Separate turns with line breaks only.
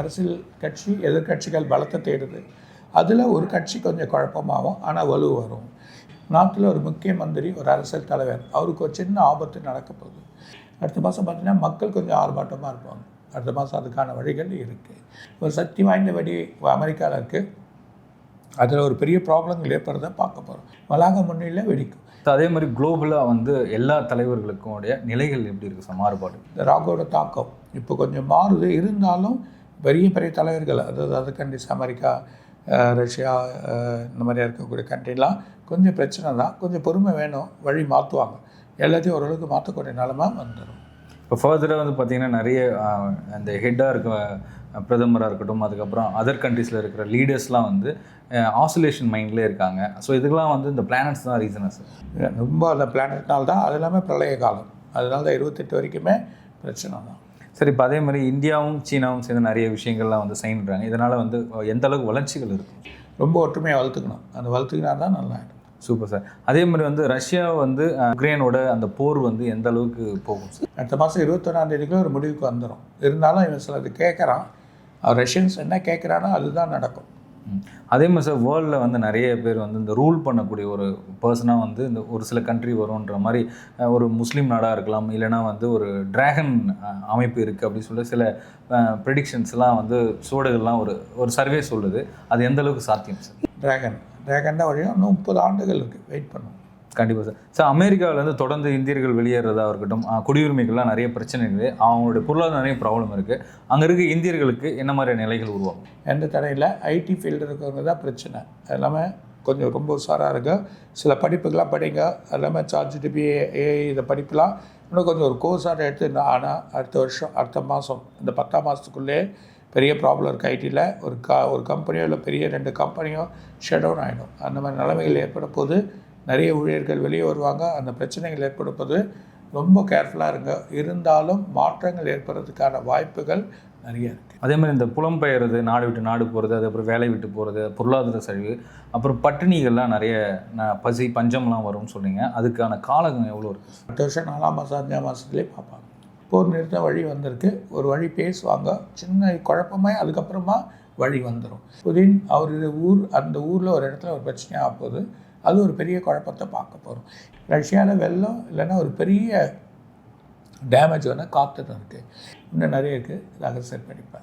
அரசியல் கட்சி எதிர்க்கட்சிகள் பலத்தை தேடுது. அதில் ஒரு கட்சி கொஞ்சம் குழப்பமாகும் ஆனால் வலு வரும். நாட்டில் ஒரு முக்கிய மந்திரி ஒரு அரசியல் தலைவர் அவருக்கு ஒரு சின்ன ஆபத்து நடக்க போகுது. அடுத்த மாதம் பார்த்தீங்கன்னா மக்கள் கொஞ்சம் ஆர்ப்பாட்டமாக இருப்பாங்க. அடுத்த மாதம் அதுக்கான வழிகள் இருக்குது ஒரு சக்தி வாய்ந்த வெடி அமெரிக்காவில் இருக்குது அதில் ஒரு பெரிய ப்ராப்ளங்கள் ஏற்படுறத பார்க்க போகிறோம் வளாக முன்னிலையில் வெடிக்கும்.
அதே மாதிரி குளோபலாக வந்து எல்லா தலைவர்களுக்கும் உடைய நிலைகள் எப்படி இருக்குது சார் மாறுபாடு.
இந்த ராகோட தாக்கம் இப்போ கொஞ்சம் மாறுது. இருந்தாலும் பெரிய பெரிய தலைவர்கள் அதாவது அது கண்டிஸ் அமெரிக்கா ரஷ்யா இந்த மாதிரி இருக்கக்கூடிய கண்ட்ரிலாம் கொஞ்சம் பிரச்சனை தான். கொஞ்சம் பொறுமை வேணும் வழி மாற்றுவாங்க எல்லாத்தையும் ஓரளவுக்கு மாற்றக்கூடிய நிலமை வந்துடும்
இப்போ ஃபர்தராக வந்து பார்த்திங்கன்னா நிறைய அந்த ஹெட்டாக இருக்க பிரதமராக இருக்கட்டும் அதுக்கப்புறம் அதர் கண்ட்ரீஸில் இருக்கிற லீடர்ஸ்லாம் வந்து ஆசோலேஷன் மைண்ட்லேயே இருக்காங்க. ஸோ இதுக்கெல்லாம் வந்து இந்த பிளானட்ஸ் தான் ரீசனாக சார்
ரொம்ப அந்த பிளானட்னால தான் அது எல்லாமே பிரளய காலம். அதனால தான் இருபத்தெட்டு வரைக்குமே பிரச்சனை தான்.
சரி இப்போ அதே மாதிரி இந்தியாவும் சீனாவும் சேர்ந்து நிறைய விஷயங்கள்லாம் வந்து சைன் பண்ணுறாங்க இதனால் வந்து எந்த அளவுக்கு வளர்ச்சிகள் இருக்கும்?
ரொம்ப ஒற்றுமையை வளர்த்துக்கணும். அந்த வளர்த்துக்கினா தான் நல்லா
சூப்பர் சார். அதே மாதிரி வந்து ரஷ்யா வந்து உக்ரைனோட அந்த போர் வந்து எந்த அளவுக்கு போகும்? சார்
அடுத்த மாதம் இருபத்தொன்னாம் தேதிக்குள்ள ஒரு முடிவுக்கு வந்துடும் இருந்தாலும் இவன் சிலது கேட்குறான். ரஷ்யன்ஸ் என்ன கேட்குறானோ? அதுதான் நடக்கும்.
அதே மாதிரி சார் வேர்ல்டில் வந்து நிறைய பேர் வந்து இந்த ரூல் பண்ணக்கூடிய ஒரு பர்சனாக வந்து இந்த ஒரு சில கண்ட்ரி வரும்ன்ற மாதிரி ஒரு முஸ்லீம் நாடாக இருக்கலாம் இல்லைனா வந்து ஒரு டிராகன் அமைப்பு இருக்குது அப்படின்னு சொல்லி சில ப்ரெடிக்ஷன்ஸ்லாம் வந்து சோடுகள்லாம் ஒரு ஒரு சர்வே சொல்லுது. அது எந்த அளவுக்கு சாத்தியம் சார்
டிராகன் டிராகன் தான் வழியும் இன்னும் முப்பது ஆண்டுகள் இருக்குது வெயிட் பண்ணுவோம்.
கண்டிப்பாக சார். சார் அமெரிக்காவிலேருந்து தொடர்ந்து இந்தியர்கள் வெளியேறதா இருக்கட்டும் குடியுரிமைகள்லாம் நிறைய பிரச்சனை இருக்குது. அவங்களுடைய பொருளாதார நிறைய ப்ராப்ளம் இருக்குது அங்கே இருக்க இந்தியர்களுக்கு என்ன மாதிரி நிலைகள் உருவாகும்?
எந்த தடையில் ஐடி ஃபீல்டு இருக்கிறவங்க தான் பிரச்சனை. எல்லாமே கொஞ்சம் ரொம்ப உஷாராக இருக்கும் சில படிப்புகள்லாம் படிங்க. அது எல்லாமே சார்ஜ் டிபி ஏஐ இதை படிப்புலாம் இன்னும் கொஞ்சம் ஒரு கோர்ஸாக எடுத்து ஆனால் அடுத்த வருஷம் அடுத்த மாதம் இந்த பத்தாம் மாதத்துக்குள்ளே பெரிய ப்ராப்ளம் இருக்குது ஐடியில் ஒரு க ஒரு கம்பெனியோ இல்லை பெரிய ரெண்டு கம்பெனியோ ஷட் டவுன் ஆகிடும் அந்த மாதிரி நிலைமைகள் ஏற்பட போது நிறைய ஊழியர்கள் வெளியே வருவாங்க. அந்த பிரச்சனைகள் ஏற்படும்போது ரொம்ப கேர்ஃபுல்லாக இருங்க. இருந்தாலும் மாற்றங்கள் ஏற்படுறதுக்கான வாய்ப்புகள் நிறைய இருக்குது
அதே மாதிரி இந்த புலம்பெயர்றது நாடு விட்டு நாடு போகிறது அதுக்கப்புறம் வேலை விட்டு போகிறது பொருளாதார சரிவு அப்புறம் பட்டினிகள்லாம் நிறைய பசி பஞ்சம்லாம் வரும்னு சொன்னீங்க. அதுக்கான காலம் எவ்வளோ இருக்குது
அடுத்த வருஷம் நாலாம் மாதம் அஞ்சாம் மாதத்துலேயே பார்ப்பாங்க. போர் நிறுத்த வழி வந்திருக்கு. ஒரு வழி பேசுவாங்க. சின்ன குழப்பமாய் அதுக்கப்புறமா வழி வந்துடும் புதின் அவர் ஊர் அந்த ஊரில் ஒரு இடத்துல ஒரு பிரச்சனையாக போகுது அது ஒரு பெரிய குழப்பத்தை பார்க்க போகிறோம் ரஷ்யாவில் வெள்ளம் இல்லைன்னா ஒரு பெரிய டேமேஜ் வந்து காத்துட்டு இருக்குது இன்னும் நிறைய இருக்குது இதாக செட் பண்ணிப்பார்.